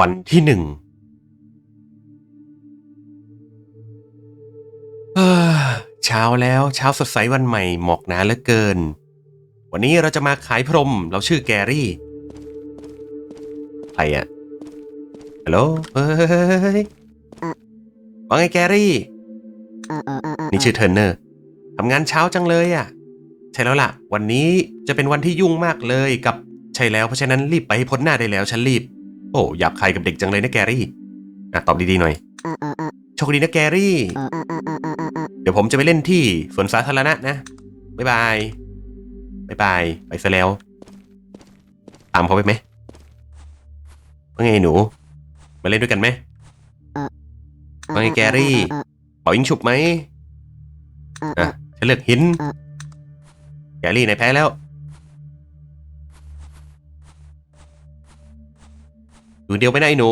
วันที่หนึ่งเช้าแล้วเช้าสดใสวันใหม่หมอกหนาเหลือเกิน วันนี้เราจะมาขายพรม เราชื่อแกรี่ใครอะฮัลโหลเฮ้ยว่าไงแกรี่ นี่ชื่อเทอร์เนอร์ทำงานเช้าจังเลยอะใช่แล้วล่ะ วันนี้จะเป็นวันที่ยุ่งมากเลยกับใช่แล้วเพราะฉะนั้นรีบไปให้พ้นหน้าได้แล้วฉันรีบ อ้หยาบคายกับเด็กจังเลยนะแกรี่ อะตอบดีๆหน่อย โชคดีนะแกรี่ เดี๋ยวผมจะไปเล่นที่สวนสาธารณะนะ บ๊ายบายบ๊ายบายไปซะแล้ว ตามเขาไปไหมว่าไงหนู มาเล่นด้วยกันไหมว่าไงแกรี่เป่ายิงฉุบไหมอะฉันเลือกหินแกรี่นายแพ้แล้ว อยู่เดียวไม่ได้หนู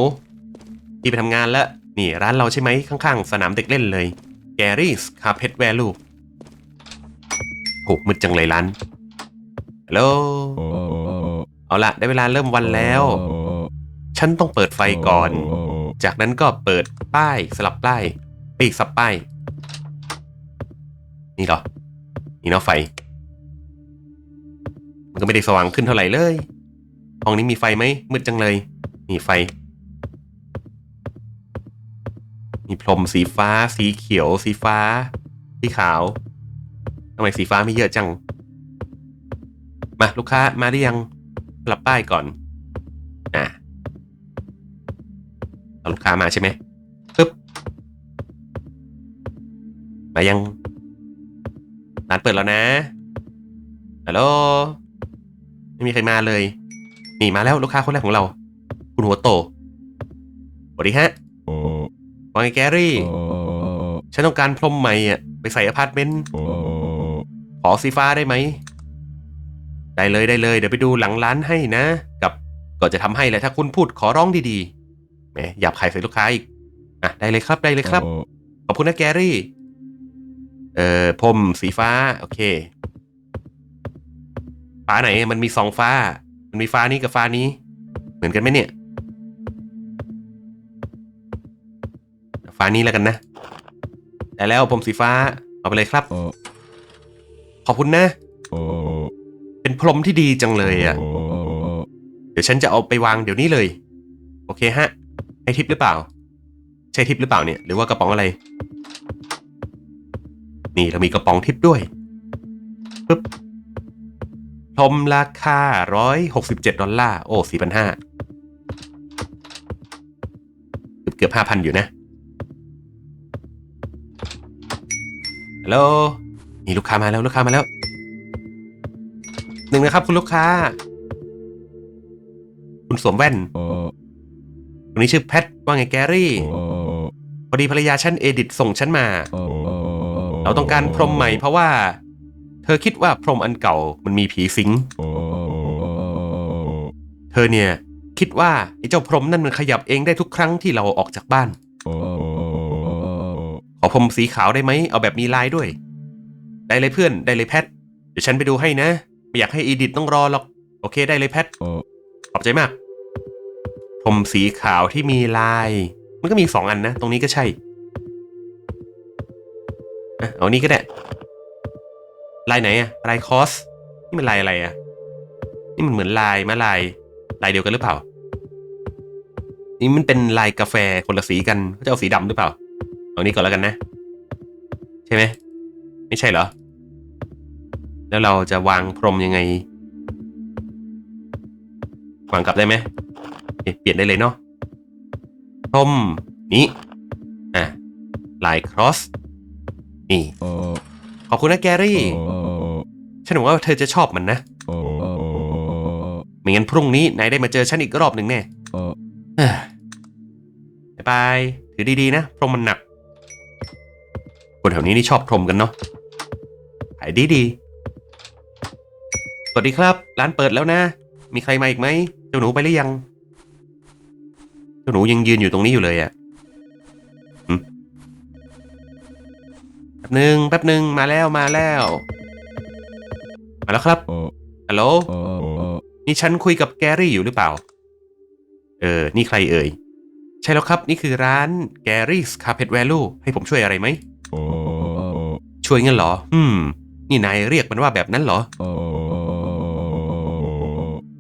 พี่ไปทำงานแล้ว นี่ร้านเราใช่ไหมข้างๆ สนามเด็กเล่นเลยแกรี่สคาเพ t แวลูโหมืดจังเลยร้านฮัลโหลเอาละได้เวลาเริ่มวันแล้ว ฉันต้องเปิดไฟก่อน จากนั้นก็เปิดป้ายสลับป้ายปีกสับป้าย นี่เหรอ นี่เนาะไฟ มันก็ไม่ได้สว่างขึ้นเท่าไหร่เลย ห้องนี้มีไฟไหมมืดจังเลย นี่ไฟ มีพรมสีฟ้า สีเขียว สีฟ้า สีขาวทำไมสีฟ้าไม่เยอะจัง มาลูกค้ามาได้ยังสลับป้ายก่อน อะเอาลูกค้ามาใช่ไหมปึ๊บ มายัง ร้านเปิดแล้วนะ ฮัลโหล ไม่มีใครมาเลย นี่มาแล้วลูกค้าคนแรกของเรา คุณหัวโตสวัสดีฮะว่าไงแกรี่ ฉันต้องการพรมใหม่อะ ไปใส่อพาร์ตเมนต์ ขอสีฟ้าได้ไหม ได้เลยได้เลย เดี๋ยวไปดูหลังร้านให้นะ กับก็จะทำให้แหละถ้าคุณพูดขอร้องดีๆ แหมหยาบคายใส่ลูกค้าอีก อะ ได้เลยครับได้เลยครับ ขอบคุณนะแกรี่ เอ่อพรมสีฟ้า โอเค ฟ้าไหนมันมีสองฟ้า มันมีฟ้านี้กับฟ้านี้ เหมือนกันไหมเนี่ยานี้แล้วกันนะได้แล้วผมสีฟ้าเอาไปเลยครับ ขอบคุณนะ เป็นพรมที่ดีจังเลยอะ เดี๋ยวฉันจะเอาไปวางเดี๋ยวนี้เลย โอเคฮะ ให้ทิปหรือเปล่า ใช่ทิปหรือเปล่าเนี่ย หรือว่ากระป๋องอะไร นี่เรามีกระป๋องทิปด้วยปึ๊บพรมราคาร้อยหกสิบเจ็ดดอลลาร์ โอ้สี่พันห้าเกือบเกือบห้าพันอยู่นะ ฮัลโหลนี่ลูกค้ามาแล้วลูกค้ามาแล้วหนึ่งนะครับ คุณลูกค้า คุณสวมแว่นคนนี้ชื่อแพทว่าไงแกรี่พอดีภรรยาฉันเอดิตส่งฉันมา เราต้องการพรมใหม่เพราะว่า เธอคิดว่าพรมอันเก่ามันมีผีสิงเธอเนี่ย คิดว่าไอ้เจ้าพรมนั่นมันขยับเองได้ทุกครั้งที่เราออกจากบ้าน อพรมสีขาวได้ไหม เอาแบบมีลายด้วย ได้เลยเพื่อน ได้เลยแพท เดี๋ยวฉันไปดูให้นะ ไม่อยากให้อีดิตต้องรอหรอก โอเคได้เลยแพท ขอบใจมากพรมสีขาวที่มีลาย มันก็มีสองอันนะ ตรงนี้ก็ใช่อะเอานี้ก็ได้ ลายไหนอะลายคอส นี่มันลายอะไรอะนี่มันเหมือนลายมะลาย ลายเดียวกันหรือเปล่า นี่มันเป็นลายกาแฟคนละสีกันเขาจะเอาสีดำหรือเปล่า เอานี้ก่อนแล้วกันนะ ใช่ไหมไม่ใช่เหรอ แล้วเราจะวางพรมยังไงวางกลับได้ไหมเปลี่ยนได้เลยเนาะพรมนี้อะลายครอสนี่ขอบคุณนะแกรี่ ฉันหวังว่าเธอจะชอบมันนะไม่งั้นพรุ่งนี้นายได้มาเจอฉันอีกรอบหนึ่งแน่ยบ๊ายบาย ถือดีๆนะ พรมมันหนัก คนแถวนี้นี่ชอบพรมกันเนาะขายดีดีสวัสดีครับ ร้านเปิดแล้วนะ มีใครมาอีกไหมเจ้าหนูไปหรือยัง เจ้าหนูยังยืนอยู่ตรงนี้อยู่เลยอะหึแป๊บหนึ่งแป๊บหนึ่งมาแล้วมาแล้ว มาแล้วครับฮัลโหลนี่ฉันคุยกับแกรี่อยู่หรือเปล่า เออ นี่ใครเอ่ย ใช่แล้วครับ นี่คือร้าน Gary's Carpet Value ให้ผมช่วยอะไรไหม ช่วยงั้นเหรอ อืม นี่นายเรียกมันว่าแบบนั้นเหรอ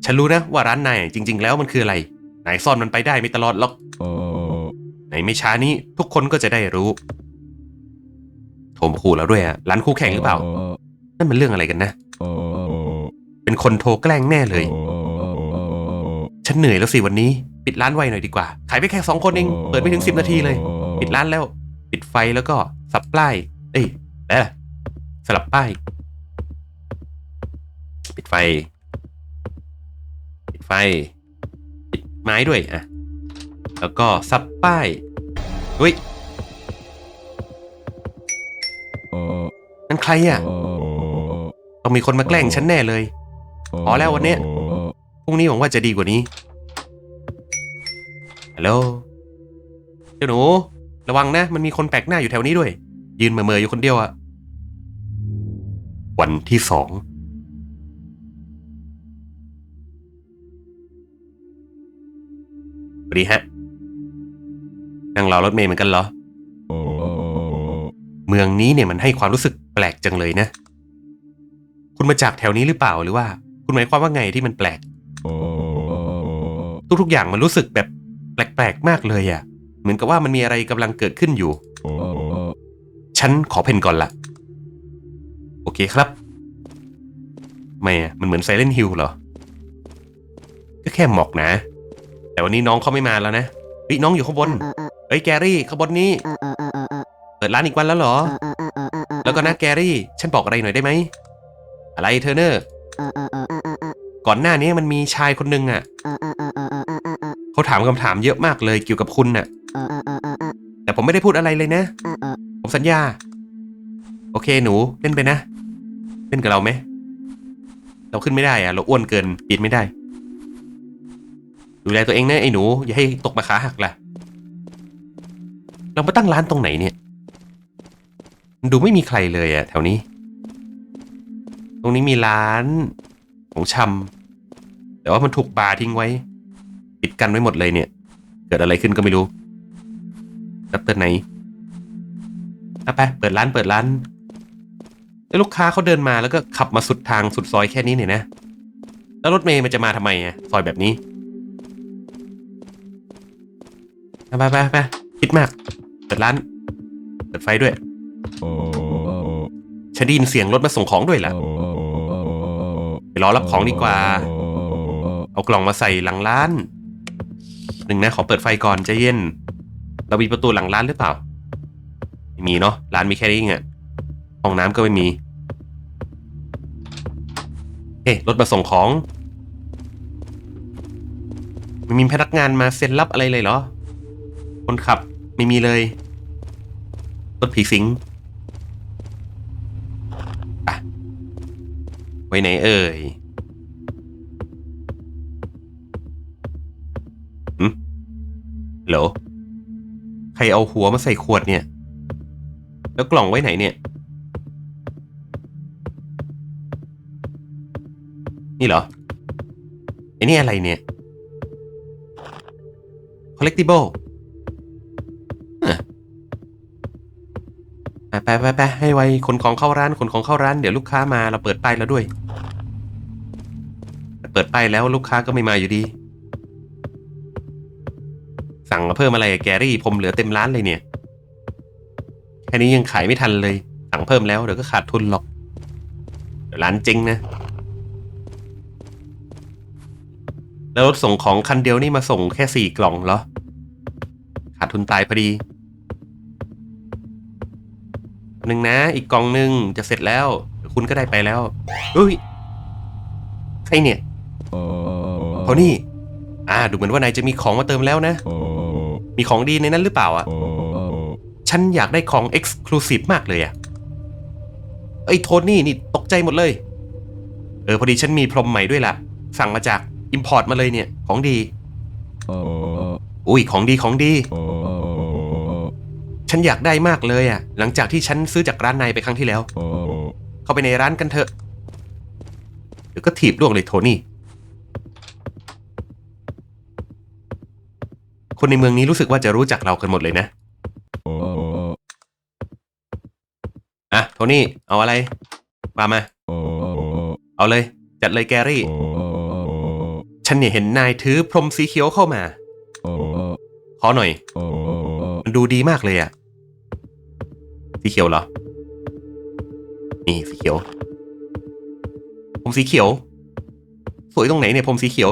ฉันรู้นะว่าร้านนายจริง ๆ แล้วมันคืออะไร นายซ่อนมันไปได้ไม่ตลอดหรอกในไม่ช้านี้ทุกคนก็จะได้รู้ โทรมาขู่แล้วด้วยอะร้านคู่แข่งหรือเปล่า นั่นมันเรื่องอะไรกันนะ เป็นคนโทรแกล้งแน่เลย ฉันเหนื่อยแล้วสิวันนี้ ปิดร้านไวหน่อยดีกว่า ขายไปแค่สองคนเอง เปิดไม่ถึงสิบนาทีเลย ปิดร้านแล้ว ปิดไฟแล้วก็สับป้าย เอ้ย แล้วล่ะสลับป้าย ปิดไฟ ปิดไฟ ปิดไม้ด้วยอะ แล้วก็ซับป้ายอุ้ยนั่นใครอะ ต้องมีคนมาแกล้งฉันแน่เลย พอแล้ววันนี้พรุ่งนี้หวังว่าจะดีกว่านี้ ฮัลโหล เจ้าหนู ระวังนะ มันมีคนแปลกหน้าอยู่แถวนี้ด้วย ยืนเหม่อๆอยู่คนเดียวอะวันที่สองสวัสดีฮะ นั่งรอรถเมล์เหมือนกันเหรอ เมืองนี้เนี่ยมันให้ความรู้สึกแปลกจังเลยนะ คุณมาจากแถวนี้หรือเปล่าหรือว่า คุณหมายความว่าไงที่มันแปลก ทุกๆอย่างมันรู้สึกแบบแปลกๆมากเลยอะ่ะ เหมือนกับว่ามันมีอะไรกำลังเกิดขึ้นอยู่ ฉันขอเพนก่อนละโอเคครับไม่อะมันเหมือนไซเลนฮิลเหรอ ก็แค่หมอกนะ แต่วันนี้น้องเขาไม่มาแล้วนะเฮ้ยน้องอยู่ข้างบนเฮ้ยแกรี่ข้างบนนี้เปิดร้านอีกวันแล้วเหรอ แล้วก็นะแกรี่ ฉันบอกอะไรหน่อยได้ไหม อะไรเทอร์เนอร์ ก่อนหน้านี้มันมีชายคนหนึ่งอะ เขาถามคำถามเยอะมากเลยเกี่ยวกับคุณน่ะ แต่ผมไม่ได้พูดอะไรเลยนะ ผมสัญญา โอเคหนูเล่นไปนะ เล่นกับเราไหม เราขึ้นไม่ได้อะเราอ้วนเกินปีนไม่ได้ ดูแลตัวเองนะไอ้หนู อย่าให้ตกมาขาหักล่ะ เรามาตั้งร้านตรงไหนเนี่ย ดูไม่มีใครเลยอะแถวนี้ ตรงนี้มีร้านของชำแต่ว่ามันถูกบาร์ทิ้งไว้ ปิดกันไว้หมดเลยเนี่ย เกิดอะไรขึ้นก็ไม่รู้ดับเตอร์ไหน ไปเปิดร้านเปิดร้านแล้วลูกค้าเขาเดินมาแล้วก็ขับมาสุดทางสุดซอยแค่นี้เนี่ยนะ แล้วรถเมย์มันจะมาทำไมอะซอยแบบนี้ไปไปไปไปคิดมาก เปิดร้าน เปิดไฟด้วยฉันได้ยินเสียงรถมาส่งของด้วยล่ะไปรอรับของดีกว่า เอากล่องมาใส่หลังร้านหนึ่งนะขอเปิดไฟก่อนใจเย็น เรามีประตูหลังร้านหรือเปล่า ไม่มีเนาะร้านมีแค่นี้เองอะห้องน้ำก็ไม่มีเอ๊ะรถมาส่งของไม่มีพนักงานมาเซ็นรับอะไรเลยเหรอ คนขับไม่มีเลย รถผีสิงอะไว้ไหนเอ่ยหืมเหรอใครเอาหัวมาใส่ขวดเนี่ย แล้วกล่องไว้ไหนเนี่ย นี่เหรอไอ้นี่อะไรเนี่ย collectible อะไปไปไปให้ไวขนของเข้าร้านขนของเข้าร้านเดี๋ยวลูกค้ามาเราเปิดป้ายแล้วด้วย เปิดป้ายแล้วลูกค้าก็ไม่มาอยู่ดี สั่งมาเพิ่มอะไรแกรี่ผมเหลือเต็มร้านเลยเนี่ย ค่นี้ยังขายไม่ทันเลย สั่งเพิ่มแล้วเดี๋ยวก็ขาดทุนหรอก เดี๋ยวร้านเจ๊งนะ แล้วรถส่งของคันเดียวนี่มาส่งแค่สี่กล่องเหรอ ขาดทุนตายพอดีหนึ่งนะ อีกกล่องหนึ่งจะเสร็จแล้ว คุณก็ได้ไปแล้วเฮ้ยใครเนี่ยเขานี่ อ่า ดูเหมือนว่านายจะมีของมาเติมแล้วนะ มีของดีในนั้นหรือเปล่าอะ ฉันอยากได้ของ Exclusive มากเลยอะไอ้โทนี่นี่ตกใจหมดเลย เออพอดีฉันมีพรมใหม่ด้วยล่ะ สั่งมาจาก Import มาเลยเนี่ยของดี อุ้ยของดีของดี ฉันอยากได้มากเลยอะหลังจากที่ฉันซื้อจากร้านนายไปครั้งที่แล้ว เข้าไปในร้านกันเถอะเดี๋ยวก็ถีบล่วงเลยโทนี่ คนในเมืองนี้รู้สึกว่าจะรู้จักเรากันหมดเลยนะ อะโทนี่เอาอะไรมามา เอาเลย จัดเลยแกรี่ ฉันเนี่ยเห็นนายถือพรมสีเขียวเข้ามา ขอหน่อย มันดูดีมากเลยอะสีเขียวเหรอ นี่สีเขียว ผมสีเขียว สวยตรงไหนเนี่ยผมสีเขียว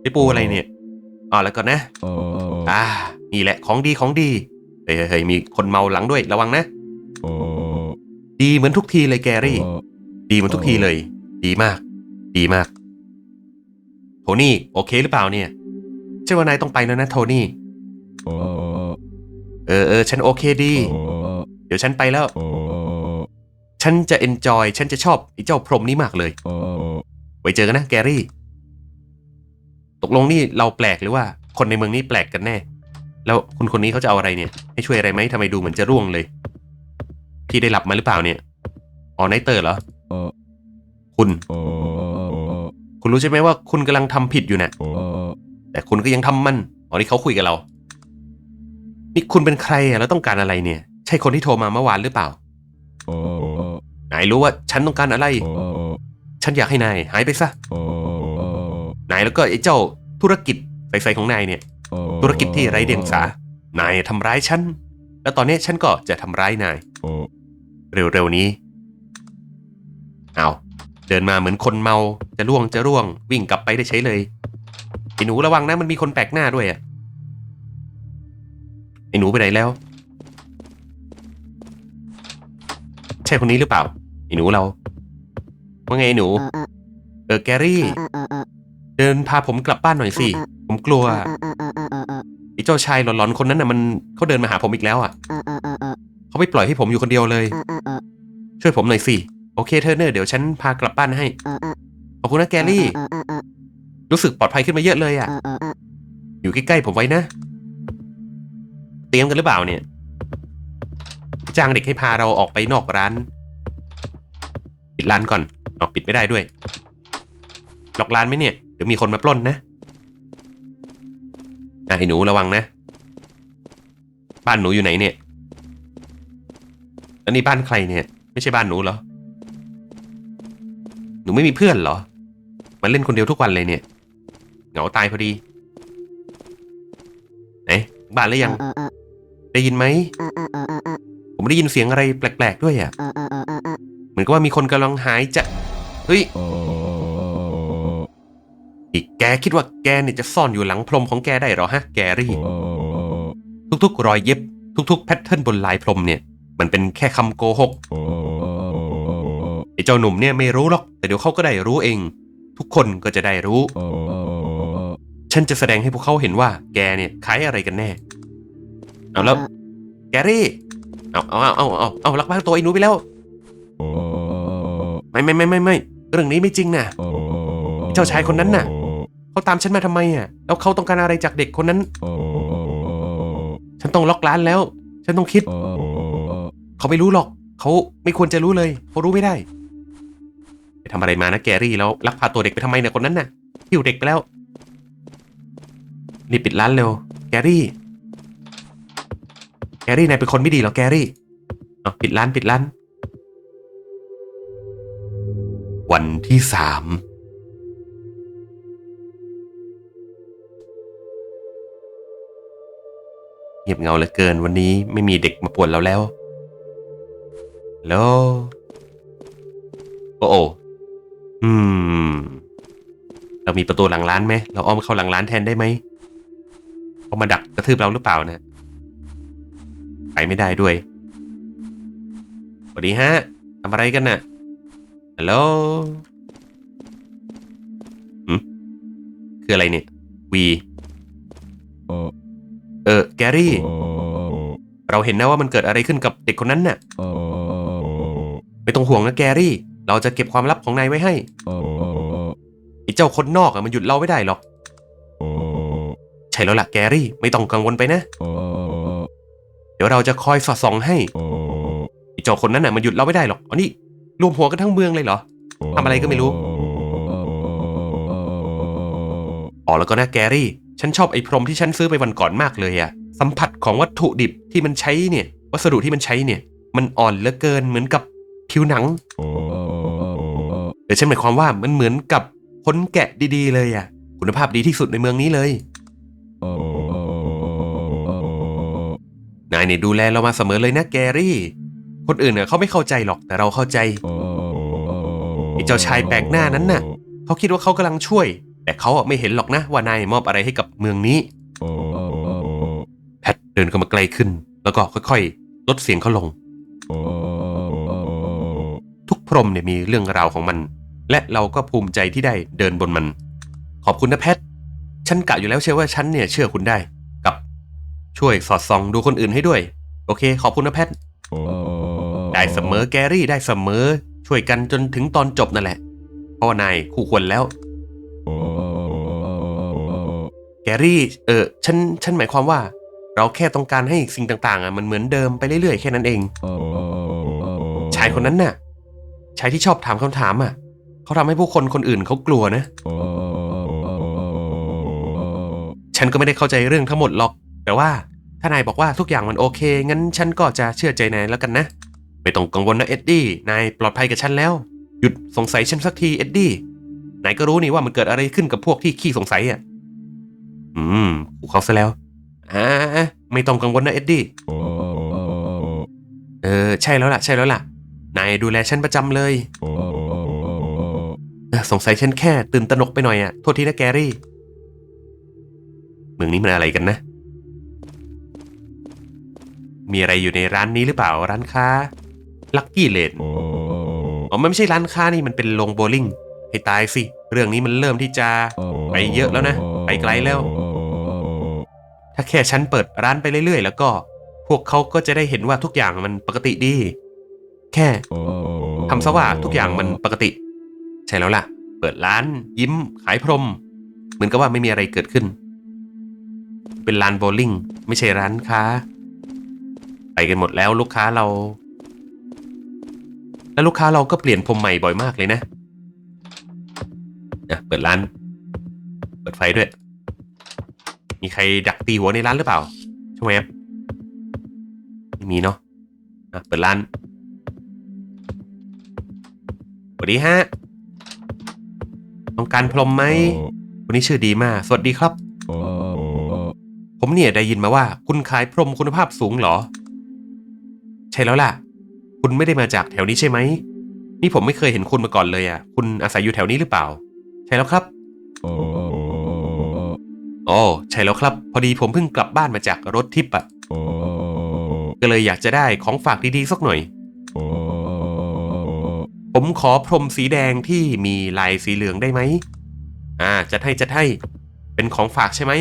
ไปปูอะไรเนี่ยอ๋อแล้วก่อนนะ อ่า นี่แหละของดีของดี เฮ้ยเฮ้ยมีคนเมาหลังด้วยระวังนะ ดีเหมือนทุกทีเลยแกรี่ ดีเหมือนทุกทีเลย ดีมาก ดีมาก โทนี่ โอเคหรือเปล่าเนี่ยใช่ว่านายต้องไปแล้วนะโทนี่เออเออฉันโอเคดี เดี๋ยวฉันไปแล้ว ฉันจะเอนจอย ฉันจะชอบไอ้เจ้าพรหมนี้มากเลย ไว้เจอกันนะแกรี่ ตกลงนี่เราแปลกหรือว่า คนในเมืองนี้แปลกกันแน่ แล้วคุณคนนี้เขาจะเอาอะไรเนี่ย ให้ช่วยอะไรไหมทำไมดูเหมือนจะร่วงเลย พี่ได้หลับมาหรือเปล่าเนี่ยอ๋อไนเตอร์เหรอคุณ คุณรู้ใช่ไหมว่าคุณกำลังทำผิดอยู่นะแต่คุณก็ยังทำมันอ๋อนี่เขาคุยกับเรา นี่คุณเป็นใครอะแล้วต้องการอะไรเนี่ย ใช่คนที่โทรมาเมื่อวานหรือเปล่านายรู้ว่าฉันต้องการอะไร ฉันอยากให้นายหายไปซะนายแล้วก็ไอ้เจ้าธุรกิจใสๆของนายเนี่ย ธุรกิจที่ไร้เดียงสานายทำร้ายฉัน แล้วตอนนี้ฉันก็จะทำร้ายนาย เร็วๆนี้ เอาเดินมาเหมือนคนเมาจะล่วงจะร่วงวิ่งกลับไปได้ใช้เลยไอ้หนูระวังนะมันมีคนแปลกหน้าด้วยอะไอ้หนูไปไหนแล้ว ใช่คนนี้หรือเปล่าไอ้หนูเราว่าไงไอ้หนู เออแกรี่ เดินพาผมกลับบ้านหน่อยสิผมกลัวไอ้เจ้าชายหลอนๆคนนั้นน่ะมันเขาเดินมาหาผมอีกแล้วอะ เขาไม่ปล่อยให้ผมอยู่คนเดียวเลย ช่วยผมหน่อยสิ โอเคเทอร์เนอร์เดี๋ยวฉันพากลับบ้านให้ ขอบคุณนะแกรี่ รู้สึกปลอดภัยขึ้นมาเยอะเลยอะ อยู่ใกล้ๆผมไว้นะ เตรียมกันหรือเปล่าเนี่ย จ้างเด็กให้พาเราออกไปนอกร้าน ปิดร้านก่อนออกปิดไม่ได้ด้วย ล็อกร้านไหมเนี่ย เดี๋ยวมีคนมาปล้นนะอะไอ้หนูระวังนะ บ้านหนูอยู่ไหนเนี่ย แล้วนี่บ้านใครเนี่ย ไม่ใช่บ้านหนูเหรอ หนูไม่มีเพื่อนเหรอ มาเล่นคนเดียวทุกวันเลยเนี่ย เหงาตายพอดี ไหนบ้านหรือยัง ได้ยินไหม ผมได้ยินเสียงอะไรแปลกๆด้วยอะ เหมือนกับว่ามีคนกำลังหายจะ เฮ้ยอีกแกคิดว่าแกเนี่ยจะซ่อนอยู่หลังพรมของแกได้เหรอฮะ แกรี่ ทุกๆ รอยเย็บ ทุกๆ แพทเทิร์นบนลายพรมเนี่ย มันเป็นแค่คำโกหกไอ้เจ้าหนุ่มเนี่ยไม่รู้หรอก แต่เดี๋ยวเขาก็ได้รู้เอง ทุกคนก็จะได้รู้ ฉันจะแสดงให้พวกเขาเห็นว่า แกเนี่ยขายอะไรกันแน่ เอาแล้ว แกรี่ เอาเอาเอาเอาเอาเอาลักพาตัวไอ้หนูไปแล้ว ไม่ไม่ไม่ไม่ไม่เรื่องนี้ไม่จริงนะเจ้าชายคนนั้นน่ะเขาตามฉันมาทำไมอะ แล้วเขาต้องการอะไรจากเด็กคนนั้น ฉันต้องล็อกร้านแล้ว ฉันต้องคิด เขาไม่รู้หรอก เขาไม่ควรจะรู้เลย เขารู้ไม่ได้ ไปทำอะไรมานะแกรี่แล้วลักพาตัวเด็กไปทำไมเนี่ยคนนั้นน่ะหิวเด็กไปแล้วรีบปิดร้านเร็ว แกรี่ แกรี่นายเป็นคนไม่ดีหรอแกรี่เอาปิดร้านปิดร้าน วันที่สามเงียบเงาเหลือเกินวันนี้ไม่มีเด็กมาปวนเราแล้ว แล้ว โอ้โออืม เรามีประตูหลังร้านไหม เราอ้อมเข้าหลังร้านแทนได้ไหมเขามาดักกระทืบเราหรือเปล่านะ ไปไม่ได้ด้วยสวัสดีฮะทำอะไรกันน่ะฮัลโหลหืมคืออะไรเนี่ย วี เออ แกรี่ เราเห็นนะว่ามันเกิดอะไรขึ้นกับเด็กคนนั้นน่ะ ไม่ต้องห่วงนะแกรี่ เราจะเก็บความลับของนายไว้ให้ไอ้เจ้าคนนอกอะมันหยุดเราไม่ได้หรอก ใช่แล้วล่ะแกรี่ ไม่ต้องกังวลไปนะ เดี๋ยวเราจะคอยสอดส่องให้ไอ้เจ้าคนนั้นน่ะมันหยุดเราไม่ได้หรอกอ๋อนี่รวมหัวกันทั้งเมืองเลยเหรอทำอะไรก็ไม่รู้อ๋อแล้วก็นะแกรี่ ฉันชอบไอ้พรมที่ฉันซื้อไปวันก่อนมากเลยอะสัมผัสของวัตถุดิบที่มันใช้เนี่ย วัสดุที่มันใช้เนี่ย มันอ่อนเหลือเกินเหมือนกับ ผิวหนังเดี๋ยวฉันหมายความว่ามันเหมือนกับคนแกะดีๆ เลยอะ คุณภาพดีที่สุดในเมืองนี้เลยนายเนี่ยดูแลเรามาเสมอเลยนะแกรี่ คนอื่นเนี่ยเขาไม่เข้าใจหรอกแต่เราเข้าใจไอ้เจ้าชายแปลกหน้านั้นน่ะเขาคิดว่าเขากำลังช่วย แต่เขาไม่เห็นหรอกนะว่านายมอบอะไรให้กับเมืองนี้แพทเดินเข้ามาใกล้ขึ้น แล้วก็ค่อยๆ ลดเสียงเขาลง พรหมเนี่ยมีเรื่องราวของมัน และเราก็ภูมิใจที่ได้เดินบนมัน ขอบคุณนะแพทฉันกะอยู่แล้วเชื่อว่าฉันเนี่ยเชื่อคุณได้ กับช่วยสอดส่องดูคนอื่นให้ด้วย โอเค ขอบคุณนะแพทได้เสมอแกรี่ได้เสมอ ช่วยกันจนถึงตอนจบนั่นแหละเพราะว่านายคู่ควรแล้วแกรี่ เออฉัน ฉันหมายความว่า เราแค่ต้องการให้สิ่งต่าง ๆ อะ มันเหมือนเดิมไปเรื่อยๆ แค่นั้นเอง ชายคนนั้นน่ะ ชายที่ชอบถามคำถามอะ เขาทำให้ผู้คนคนอื่นเขากลัวนะ ฉันก็ไม่ได้เข้าใจเรื่องทั้งหมดหรอก แต่ว่าถ้านายบอกว่าทุกอย่างมันโอเค งั้นฉันก็จะเชื่อใจนายแล้วกันนะ ไม่ต้องกังวลนะเอ็ดดี้ นายปลอดภัยกับฉันแล้ว หยุดสงสัยฉันสักทีเอ็ดดี้ นายก็รู้นี่ว่ามันเกิดอะไรขึ้นกับพวกที่ขี้สงสัยอะ อืมกูเขาซะแล้ว อ่าไม่ต้องกังวลนะเอ็ดดี้ เออ ใช่แล้วล่ะ ใช่แล้วล่ะ นายดูแลฉันประจำเลยเออสงสัยฉันแค่ตื่นตระหนกไปหน่อยอะ โทษทีนะแกรี่ เมืองนี้มันอะไรกันนะ มีอะไรอยู่ในร้านนี้หรือเปล่าร้านค้า ลักกี้เลนอ๋อมันไม่ใช่ร้านค้านี่มันเป็นโรงโบว์ลิ่งให้ตายสิ เรื่องนี้มันเริ่มที่จะไปเยอะแล้วนะ ไปไกลแล้ว ถ้าแค่ฉันเปิดร้านไปเรื่อยๆ แล้วก็ พวกเขาก็จะได้เห็นว่าทุกอย่างมันปกติดี แค่ทำซะว่าทุกอย่างมันปกติ ใช่แล้วล่ะ เปิดร้านยิ้มขายพรม เหมือนกับว่าไม่มีอะไรเกิดขึ้น เป็นร้านโบว์ลิ่ง ไม่ใช่ร้านค้า ไปกันหมดแล้วลูกค้าเรา แล้วลูกค้าเราก็เปลี่ยนพรมใหม่บ่อยมากเลยนะอะเปิดร้าน เปิดไฟด้วย มีใครดักตีหัวในร้านหรือเปล่าใช่ไหมครับไม่มีเนาะอะเปิดร้าน สวัสดีฮะ ต้องการพรมไหมคนนี้ชื่อดีมาก สวัสดีครับ ผมเนี่ยได้ยินมาว่า คุณขายพรมคุณภาพสูงเหรอ ใช่แล้วล่ะ คุณไม่ได้มาจากแถวนี้ใช่ไหม นี่ผมไม่เคยเห็นคุณมาก่อนเลยอะ คุณอาศัยอยู่แถวนี้หรือเปล่า ใช่แล้วครับอ๋อใช่แล้วครับ พอดีผมเพิ่งกลับบ้านมาจากรถทิปอะก็เลยอยากจะได้ของฝากดีๆสักหน่อย ผมขอพรมสีแดงที่มีลายสีเหลืองได้ไหม อ่าจัดให้จัดให้ เป็นของฝากใช่ไหม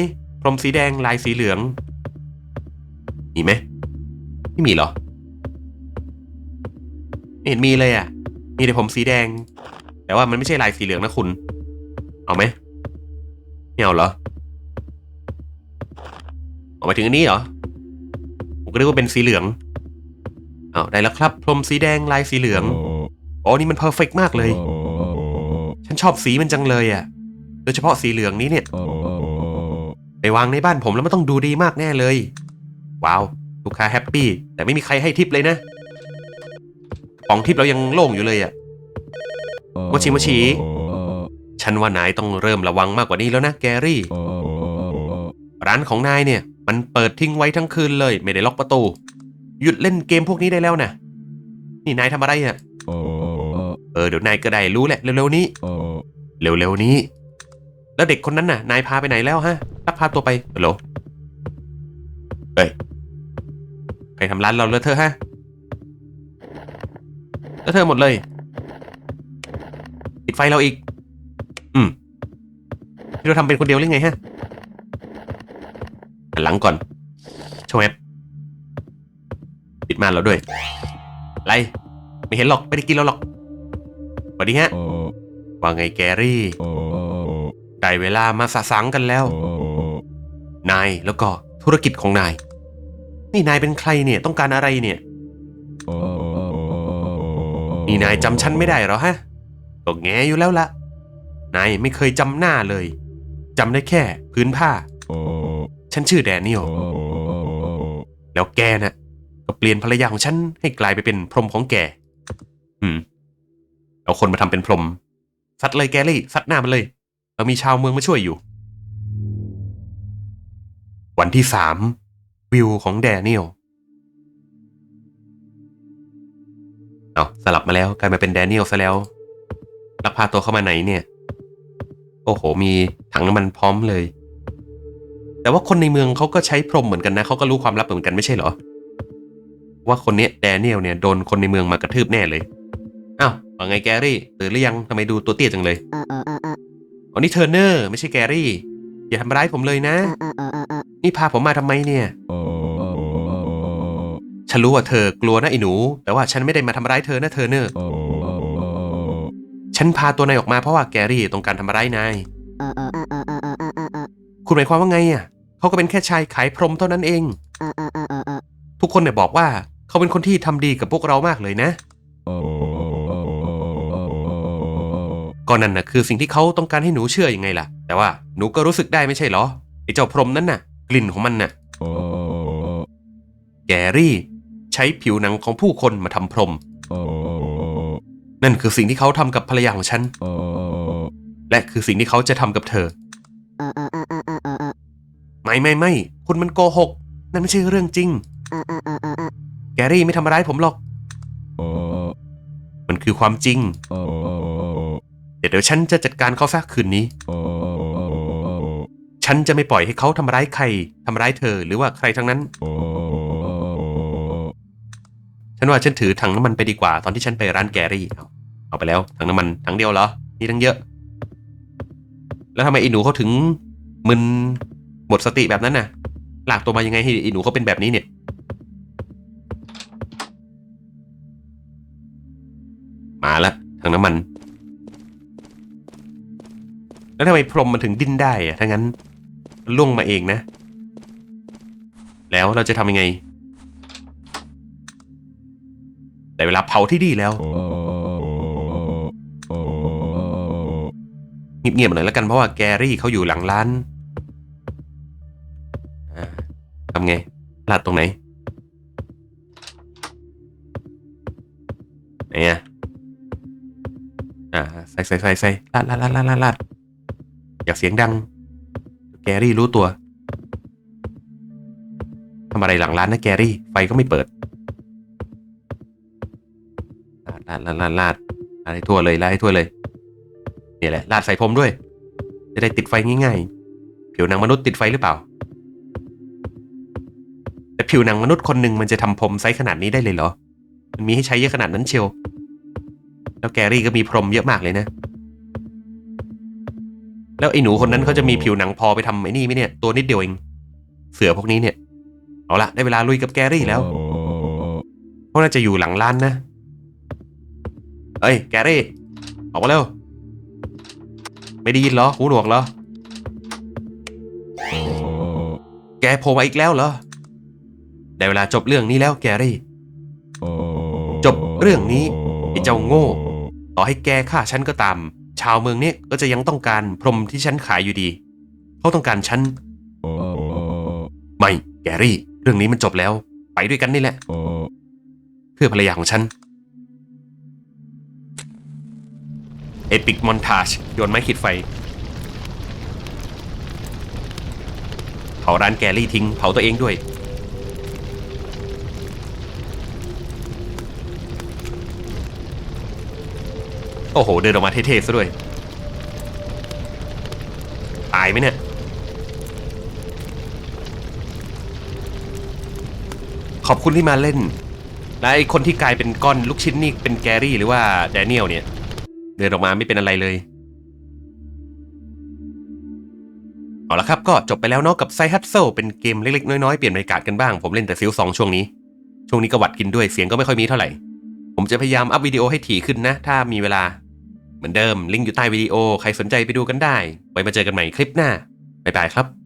พรมสีแดงลายสีเหลือง มีไหมไม่มีเหรอไม่เห็นมีเลยอะ มีแต่ผมสีแดง แต่ว่ามันไม่ใช่ลายสีเหลืองนะคุณ เอาไหมไม่เอาเหรอเอาไปถึงอันนี้เหรอ ผมก็นึกว่าเป็นสีเหลือง เอาได้แล้วครับ พรมสีแดงลายสีเหลือง โอ๋อนี่มันเพอร์เฟกมากเลย ฉันชอบสีมันจังเลยอะ โดยเฉพาะสีเหลืองนี้เนี่ย ไปวางในบ้านผมแล้วมันต้องดูดีมากแน่เลย ว้าว ลูกค้าแฮปปี้ แต่ไม่มีใครให้ทิปเลยนะกล่องทิปเรายังโล่งอยู่เลยอะโมชิโมชิ ฉันว่านายต้องเริ่มระวังมากกว่านี้แล้วนะแกรี่ ร้านของนายเนี่ย มันเปิดทิ้งไว้ทั้งคืนเลย ไม่ได้ล็อกประตู หยุดเล่นเกมพวกนี้ได้แล้วนะ นี่นายทำอะไรอะ เออเดี๋ยวนายก็ได้รู้แหละเร็วๆนี้เร็วๆนี้ แล้วเด็กคนนั้นน่ะ นายพาไปไหนแล้วฮะลักพาตัวไปฮัลโหลเฮ้ยใครทำร้านเราเลอะเธอะฮะเลอะเธอะหมดเลยปิดไฟเราอีก อืมที่เราทำเป็นคนเดียวหรือไงฮะหันหลังก่อนชวแอบปิดม่านเราด้วย ไร ไม่เห็นหรอก ไม่ได้กินเราหรอก สวัสดีฮะ ว่าไงแกรี่ ได้เวลามาสะสังกันแล้ว นายแล้วก็ธุรกิจของนาย นี่นายเป็นใครเนี่ยต้องการอะไรเนี่ย นี่นายจำฉันไม่ได้เหรอฮะก็แงอยู่แล้วละนายไม่เคยจำหน้าเลยจำได้แค่พื้นผ้า ฉันชื่อแดเนียล แล้วแกน่ะก็เปลี่ยนภรรยาของฉันให้กลายไปเป็นพรหมของแก อืม เอาคนมาทำเป็นพรมซัดเลยแกลี่ซัดหน้ามันเลย เรามีชาวเมืองมาช่วยอยู่ วันที่สามวิวของแดเนียลเอาสลับมาแล้วกลายมาเป็นแดเนียลซะแล้วลักพาตัวเข้ามาไหนเนี่ย โอ้โห มีถังน้ำมันพร้อมเลย แต่ว่าคนในเมืองเขาก็ใช้พรมเหมือนกันนะเขาก็รู้ความลับเหมือนกันไม่ใช่เหรอ ว่าคนเนี้ยแดเนียลเนี่ยโดนคนในเมืองมากระทืบแน่เลยอ้าว ว่าไงแกรี่ตื่นหรือยังทำไมดูตัวเตี้ยจังเลยอ๋อนี่เทอร์เนอร์ไม่ใช่แกรี่ อย่าทำร้ายผมเลยนะนี่พาผมมาทำไมเนี่ย ฉันรู้ว่าเธอกลัวนะไอ้หนู แต่ว่าฉันไม่ได้มาทำร้ายเธอนะเทอร์เนอร์ ฉันพาตัวนายออกมาเพราะว่าแกรี่ต้องการทำร้ายนายคุณหมายความว่าไงอะเขาก็เป็นแค่ชายขายพรมเท่านั้นเองทุกคนเนี่ยบอกว่าเขาเป็นคนที่ทำดีกับพวกเรามากเลยนะ ก็นั่นนะคือสิ่งที่เขาต้องการให้หนูเชื่ออยังไงล่ะ แต่ว่าหนูก็รู้สึกได้ไม่ใช่เหรอไอ้เจ้าพรมนั้นน่ะ กลิ่นของมันน่ะแกรี่ ใช้ผิวหนังของผู้คนมาทำพรมนั่นคือสิ่งที่เขาทำกับภรรยาของฉันและคือสิ่งที่เขาจะทำกับเธอไม่ไม่ไม่คุณมันโกหก นั่นไม่ใช่เรื่องจริงแกรี่ไม่ทำร้ายผมหรอกมันคือความจริง เดี๋ยวฉันจะจัดการเขาซะคืนนี้ ฉันจะไม่ปล่อยให้เขาทำร้ายใครทำร้ายเธอหรือว่าใครทั้งนั้น ฉันว่าฉันถือถังน้ำมันไปดีกว่าตอนที่ฉันไปร้านแกรี่ เอาเอาไปแล้วถังน้ำมันถังเดียวเหรอนี่ทั้งเยอะ แล้วทำไมไอ้หนูเขาถึงมึนหมดสติแบบนั้นน่ะ หลากตัวมายังไงให้ไอ้หนูเขาเป็นแบบนี้เนี่ยมาละถังน้ำมัน แล้วทำไมพรมมันถึงดิ้นได้อะถ้างั้นล่วงมาเองนะ แล้วเราจะทำยังไง แต่เวลาเผาที่ดีแล้ว เงียบๆหน่อยแล้วกันเพราะว่าแกรี่เขาอยู่หลังร้านอ่าทำไงลาดตรงไหนไหนอะอ่าใส่ใส่ใส่ใส่ลาดลาดลาดลาดลาด ลาดอยากเสียงดัง แกรี่รู้ตัวทำอะไรหลังร้านนะแกรี่ ไฟก็ไม่เปิดลาดลาดลาดลาดลาดให้ทั่วเลยลาดให้ทั่วเลยนี่แหละลาดใส่ผมด้วย จะได้ติดไฟง่ายๆ ผิวหนังมนุษย์ติดไฟหรือเปล่า แต่ผิวหนังมนุษย์คนหนึ่งมันจะทำผมไซส์ขนาดนี้ได้เลยเหรอ มันมีให้ใช้เยอะขนาดนั้นเชียว แล้วแกรี่ก็มีพรมเยอะมากเลยนะ แล้วไอ้หนูคนนั้นเขาจะมีผิวหนังพอไปทำไอ้นี่ไหมเนี่ย ตัวนิดเดียวเอง เสือพวกนี้เนี่ย เอาละได้เวลาลุยกับแกรี่แล้วเขาน่าจะอยู่หลังร้านนะ เอ้ยแกรี่ ออกมาเร็ว ไม่ได้ยินเหรอหูหนวกเหรอ แกโผล่มาอีกแล้วเหรอ ได้เวลาจบเรื่องนี้แล้วแกรี่ จบเรื่องนี้ไอ้เจ้าโง่ ต่อให้แกฆ่าฉันก็ตาม ชาวเมืองนี้ก็จะยังต้องการพรมที่ฉันขายอยู่ดี เขาต้องการฉันไม่แกรี่ เรื่องนี้มันจบแล้ว ไปด้วยกันนี่แหละเพื่อภรรยาของฉันเอปิกมอนทาชโยนไม้ขีดไฟ เผาร้านแกรี่ทิ้ง เผาตัวเองด้วย โอ้โห เดินออกมาเท่ๆซะด้วย ตายไหมเนี่ย ขอบคุณที่มาเล่น และไอคนที่กลายเป็นก้อนลูกชิ้นนี่เป็นแกรี่หรือว่าแดเนียลเนี่ย เดินออกมาไม่เป็นอะไรเลย เอาละครับก็จบไปแล้วเนาะกับไซฮัตเซเป็นเกมเล็กๆ น้อยๆ เปลี่ยนบรรยากาศกันบ้าง ผมเล่นแต่ซิลสองช่วงนี้ ช่วงนี้ก็หวัดกินด้วยเสียงก็ไม่ค่อยมีเท่าไหร่ ผมจะพยายามอัพวิดีโอให้ถี่ขึ้นนะ ถ้ามีเวลา เหมือนเดิมลิงก์อยู่ใต้วิดีโอ ใครสนใจไปดูกันได้ ไว้มาเจอกันใหม่คลิปหน้า บ๊ายบายครับ